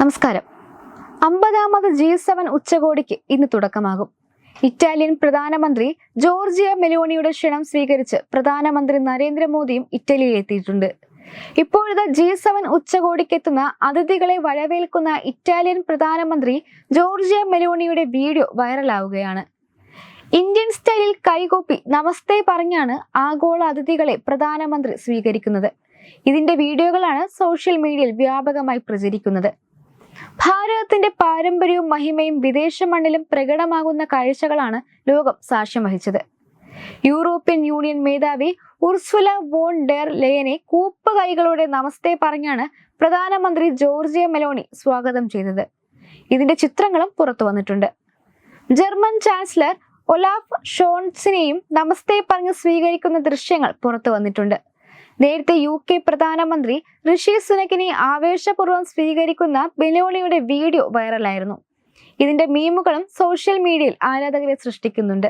നമസ്കാരം. അമ്പതാമത് G seven ഉച്ചകോടിക്ക് ഇന്ന് തുടക്കമാകും. ഇറ്റാലിയൻ പ്രധാനമന്ത്രി ജോർജിയ മെലോണിയുടെ ക്ഷണം സ്വീകരിച്ച് പ്രധാനമന്ത്രി നരേന്ദ്രമോദിയും ഇറ്റലിയിൽ എത്തിയിട്ടുണ്ട്. ഇപ്പോഴത്തെ ജി സെവൻ ഉച്ചകോടിക്കെത്തുന്ന അതിഥികളെ വരവേൽക്കുന്ന ഇറ്റാലിയൻ പ്രധാനമന്ത്രി ജോർജിയ മെലോണിയുടെ വീഡിയോ വൈറലാവുകയാണ്. ഇന്ത്യൻ സ്റ്റൈലിൽ കൈകോപ്പി നമസ്തേ പറഞ്ഞാണ് ആഗോള അതിഥികളെ പ്രധാനമന്ത്രി സ്വീകരിക്കുന്നത്. ഇതിന്റെ വീഡിയോകളാണ് സോഷ്യൽ മീഡിയയിൽ വ്യാപകമായി പ്രചരിക്കുന്നത്. ഭാരതത്തിന്റെ പാരമ്പര്യവും മഹിമയും വിദേശ മണ്ണിലും പ്രകടമാകുന്ന കാഴ്ചകളാണ് ലോകം സാക്ഷ്യം വഹിച്ചത്. യൂറോപ്യൻ യൂണിയൻ മേധാവി ഉർസുല വോൺ ഡെർ ലെയനെ കൂപ്പ് കൈകളോടെ നമസ്തേ പറഞ്ഞാണ് പ്രധാനമന്ത്രി ജോർജിയ മെലോണി സ്വാഗതം ചെയ്തത്. ഇതിന്റെ ചിത്രങ്ങളും പുറത്തു വന്നിട്ടുണ്ട്. ജർമ്മൻ ചാൻസലർ ഒലാഫ് ഷോൺസിനെയും നമസ്തേ പറഞ്ഞ് സ്വീകരിക്കുന്ന ദൃശ്യങ്ങൾ പുറത്തു വന്നിട്ടുണ്ട്. നേരത്തെ യു കെ പ്രധാനമന്ത്രി ഋഷി സുനക്കിനെ ആവേശപൂർവം സ്വീകരിക്കുന്ന ബെലോണിയുടെ വീഡിയോ വൈറലായിരുന്നു. ഇതിന്റെ മീമുകളും സോഷ്യൽ മീഡിയയിൽ ആരാധകരെ സൃഷ്ടിക്കുന്നുണ്ട്.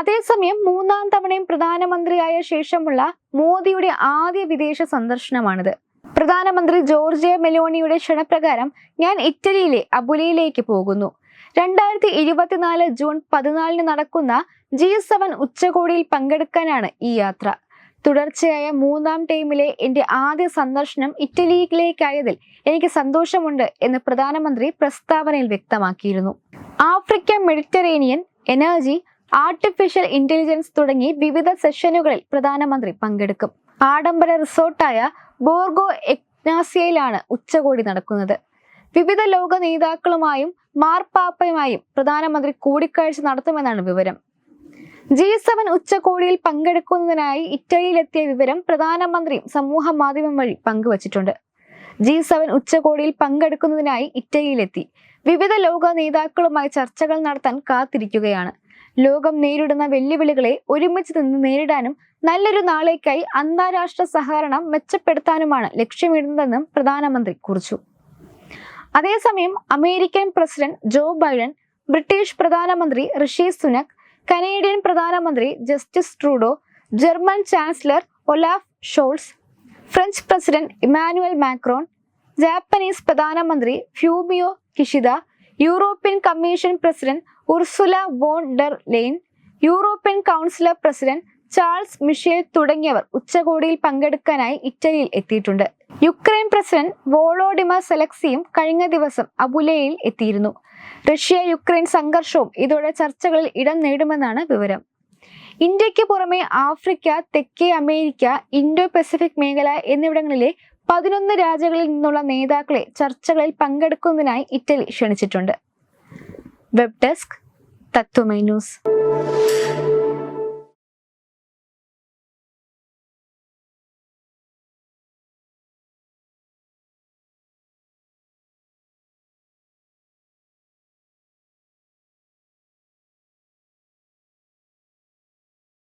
അതേസമയം മൂന്നാം തവണയും പ്രധാനമന്ത്രിയായ ശേഷമുള്ള മോദിയുടെ ആദ്യ വിദേശ സന്ദർശനമാണിത്. പ്രധാനമന്ത്രി ജോർജിയ മെലോണിയുടെ ക്ഷണപ്രകാരം ഞാൻ ഇറ്റലിയിലെ അബുലയിലേക്ക് പോകുന്നു. രണ്ടായിരത്തി ഇരുപത്തിനാല് ജൂൺ പതിനാലിന് നടക്കുന്ന ജി സെവൻ ഉച്ചകോടിയിൽ പങ്കെടുക്കാനാണ് ഈ യാത്ര. തുടർച്ചയായ മൂന്നാം ടൈമിലെ എന്റെ ആദ്യ സന്ദർശനം ഇറ്റലിയിലേക്കായതിൽ എനിക്ക് സന്തോഷമുണ്ട് എന്ന് പ്രധാനമന്ത്രി പ്രസ്താവനയിൽ വ്യക്തമാക്കിയിരുന്നു. Africa Mediterranean energy artificial intelligence തുടങ്ങി വിവിധ സെഷനുകളിൽ പ്രധാനമന്ത്രി പങ്കെടുക്കും. ആഡംബര റിസോർട്ടായ ബോർഗോ എക്നാസിയയിലാണ് ഉച്ചകോടി നടക്കുന്നത്. വിവിധ ലോക നേതാക്കളുമായും മാർപ്പാപ്പയുമായും പ്രധാനമന്ത്രി കൂടിക്കാഴ്ച നടത്തുമെന്നാണ് വിവരം. ജി സെവൻ ഉച്ചകോടിയിൽ പങ്കെടുക്കുന്നതിനായി ഇറ്റലിയിലെത്തിയ വിവരം പ്രധാനമന്ത്രിയും സമൂഹ മാധ്യമം വഴി പങ്കുവച്ചിട്ടുണ്ട്. ജി സെവൻ ഉച്ചകോടിയിൽ പങ്കെടുക്കുന്നതിനായി ഇറ്റലിയിലെത്തി. വിവിധ ലോക നേതാക്കളുമായി ചർച്ചകൾ നടത്താൻ കാത്തിരിക്കുകയാണ്. ലോകം നേരിടുന്ന വെല്ലുവിളികളെ ഒരുമിച്ച് നിന്ന് നേരിടാനും നല്ലൊരു നാളേക്കായി അന്താരാഷ്ട്ര സഹകരണം മെച്ചപ്പെടുത്താനുമാണ് ലക്ഷ്യമിടുന്നതെന്നും പ്രധാനമന്ത്രി കുറിച്ചു. അതേസമയം American president Joe Biden British പ്രധാനമന്ത്രി ഋഷി സുനക് കനേഡിയൻ പ്രധാനമന്ത്രി Justice Trudeau German chancellor Olaf Scholz French president Emmanuel Macron Japanese പ്രധാനമന്ത്രി Fumio Kishida European commission president Ursula von der Leyen European councillor president Charles Michel തുടങ്ങിയവർ ഉച്ചകോടിയിൽ പങ്കെടുക്കാനായി ഇറ്റലിയിൽ എത്തിയിട്ടുണ്ട്. Ukraine president വോളോഡിമ സെലക്സിയും കഴിഞ്ഞ ദിവസം അബുലയിൽ എത്തിയിരുന്നു. റഷ്യ യുക്രൈൻ സംഘർഷവും ഇതോടെ ചർച്ചകളിൽ ഇടം നേടുമെന്നാണ് വിവരം. ഇന്ത്യയ്ക്ക് പുറമെ ആഫ്രിക്ക തെക്കേ അമേരിക്ക ഇൻഡോ പസഫിക് മേഖല എന്നിവിടങ്ങളിലെ പതിനൊന്ന് രാജ്യങ്ങളിൽ നിന്നുള്ള നേതാക്കളെ ചർച്ചകളിൽ പങ്കെടുക്കുന്നതിനായി ഇറ്റലി ക്ഷണിച്ചിട്ടുണ്ട്. Web desk Tatwamayi news.